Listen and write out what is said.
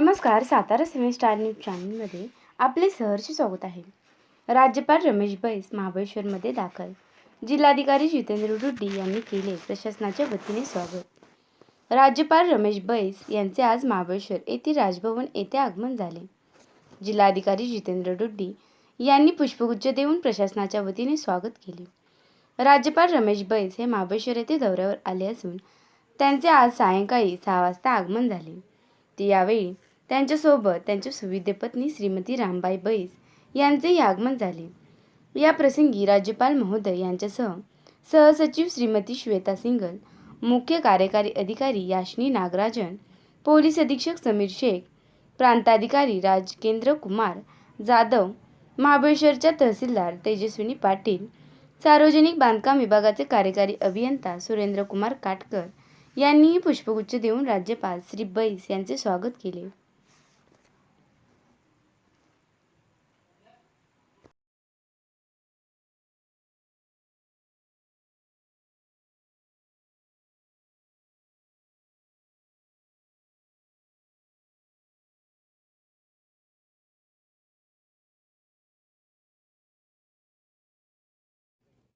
नमस्कार सातारा सिने star news चॅनलमध्ये आपले सहर्ष स्वागत आहे. राज्यपाल रमेश बैस महाबळेश्वरमध्ये दाखल. जिल्हाधिकारी जितेंद्र रुड्डी यांनी केले प्रशासनाच्या वतीने स्वागत. राज्यपाल रमेश बैस यांचे आज महाबळेश्वर येथील राजभवन येथे आगमन झाले. जिल्हाधिकारी जितेंद्र रुड्डी यांनी पुष्पगुच्छ देऊन प्रशासनाच्या वतीने स्वागत केले. राज्यपाल रमेश बैस हे महाबळेश्वर येथे दौऱ्यावर आले असून त्यांचे आज सायंकाळी सहा वाजता आगमन झाले. ते यावेळी त्यांच्यासोबत त्यांच्या सुविद्यपत्नी श्रीमती रामबाई बैस यांचेही आगमन झाले. या प्रसंगी राज्यपाल महोदय यांच्यासह सहसचिव श्रीमती श्वेता सिंगल मुख्य कार्यकारी अधिकारी याशनी नागराजन पोलीस अधीक्षक समीर शेख प्रांताधिकारी राजकेंद्र कुमार जाधव महाबळेश्वरच्या तहसीलदार तेजस्विनी पाटील सार्वजनिक बांधकाम विभागाचे कार्यकारी अभियंता सुरेंद्र कुमार काटकर यांनीही पुष्पगुच्छ देऊन राज्यपाल श्री बैस यांचे स्वागत केले.